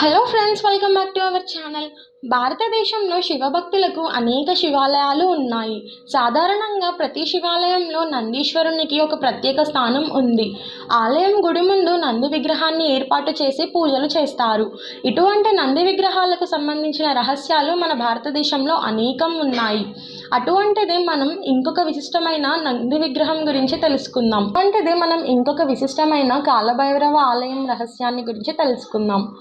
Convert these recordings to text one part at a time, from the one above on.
Hello friends welcome back to our channel భారతదేశంలో శివభక్తులకు అనేక శివాలయాలు ఉన్నాయి. సాధారణంగా ప్రతి శివాలయంలో నందీశ్వరునికి ఒక ప్రత్యేక స్థానం ఉంది. ఆలయం గుడి ముందు నంది విగ్రహాన్ని ఏర్పాటు చేసి పూజలు చేస్తారు. ఇటువంటి నంది విగ్రహాలకు సంబంధించిన రహస్యాలు మన భారతదేశంలో అనేకం ఉన్నాయి. అటువంటిది మనం ఇంకొక విశిష్టమైన నంది విగ్రహం గురించి తెలుసుకుందాం. అటువంటిది మనం ఇంకొక విశిష్టమైన కాలభైరవ ఆలయం రహస్యాన్ని గురించి తెలుసుకుందాం.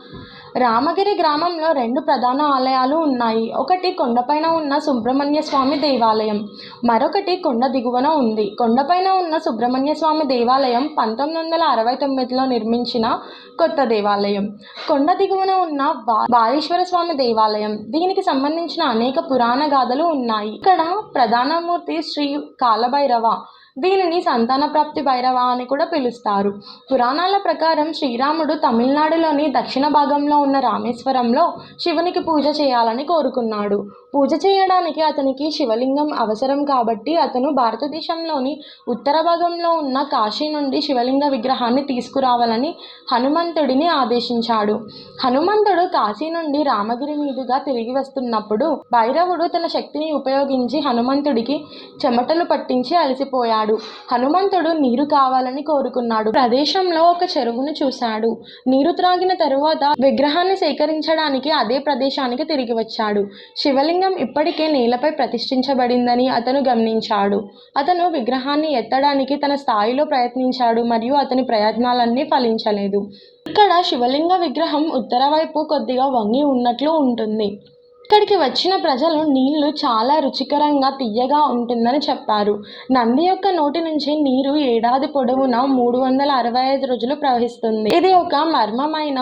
రామగిరి గ్రామంలో రెండు ప్రధాన ఆలయాలు ఉన్నాయి. ఒకటి కొండపైన ఉన్న సుబ్రహ్మణ్య స్వామి దేవాలయం. మరొకటి కొండ దిగువన ఉంది. కొండపైన ఉన్న సుబ్రహ్మణ్య స్వామి దేవాలయం పంతొమ్మిది వందల అరవై తొమ్మిదిలో నిర్మించిన కొత్త దేవాలయం. కొండ దిగువన ఉన్న వా స్వామి దేవాలయం. దీనికి సంబంధించిన అనేక పురాణ గాథలు ఉన్నాయి. ఇక్కడ ప్రధానమూర్తి శ్రీ కాలభైరవ. దీనిని సంతాన ప్రాప్తి భైరవ అని కూడా పిలుస్తారు. పురాణాల ప్రకారం శ్రీరాముడు తమిళనాడులోని దక్షిణ భాగంలో ఉన్న రామేశ్వరంలో శివునికి పూజ చేయాలని కోరుకున్నాడు. పూజ చేయడానికి అతనికి శివలింగం అవసరం కాబట్టి అతను భారతదేశంలోని ఉత్తర భాగంలో ఉన్న కాశీ నుండి శివలింగ విగ్రహాన్ని తీసుకురావాలని హనుమంతుడిని ఆదేశించాడు. హనుమంతుడు కాశీ నుండి రామగిరి మీదుగా తిరిగి వస్తున్నప్పుడు భైరవుడు తన శక్తిని ఉపయోగించి హనుమంతుడికి చెమటలు పట్టించి అలసిపోయాడు. హనుమంతుడు నీరు కావాలని కోరుకున్నాడు. ప్రదేశంలో ఒక చెరువును చూశాడు. నీరు త్రాగిన తరువాత విగ్రహాన్ని సేకరించడానికి అదే ప్రదేశానికి తిరిగి వచ్చాడు. శివలింగ ఇప్పటికే నేలపై ప్రతిష్ఠించబడిందని అతను గమనించాడు. అతను విగ్రహాన్ని ఎత్తడానికి తన స్థాయిలో ప్రయత్నించాడు మరియు అతని ప్రయత్నాలన్నీ ఫలించలేదు. ఇక్కడ శివలింగ విగ్రహం ఉత్తర వైపు కొద్దిగా వంగి ఉన్నట్లు ఉంటుంది. ఇక్కడికి వచ్చిన ప్రజలు నీళ్ళు చాలా రుచికరంగా తియ్యగా ఉంటుందని చెప్పారు. నంది యొక్క నోటి నుంచి నీరు ఏడాది పొడవునా మూడు వందల అరవై ఐదు రోజులు ప్రవహిస్తుంది. ఇది ఒక మర్మమైన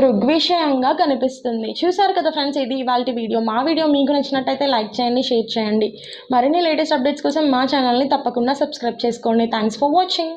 దృగ్విషయంగా కనిపిస్తుంది. చూసారు కదా ఫ్రెండ్స్ ఇది ఇవాళ వీడియో. మా వీడియో మీకు నచ్చినట్టయితే లైక్ చేయండి షేర్ చేయండి. మరిన్ని లేటెస్ట్ అప్డేట్స్ కోసం మా ఛానల్ని తప్పకుండా సబ్స్క్రైబ్ చేసుకోండి. Thanks for watching.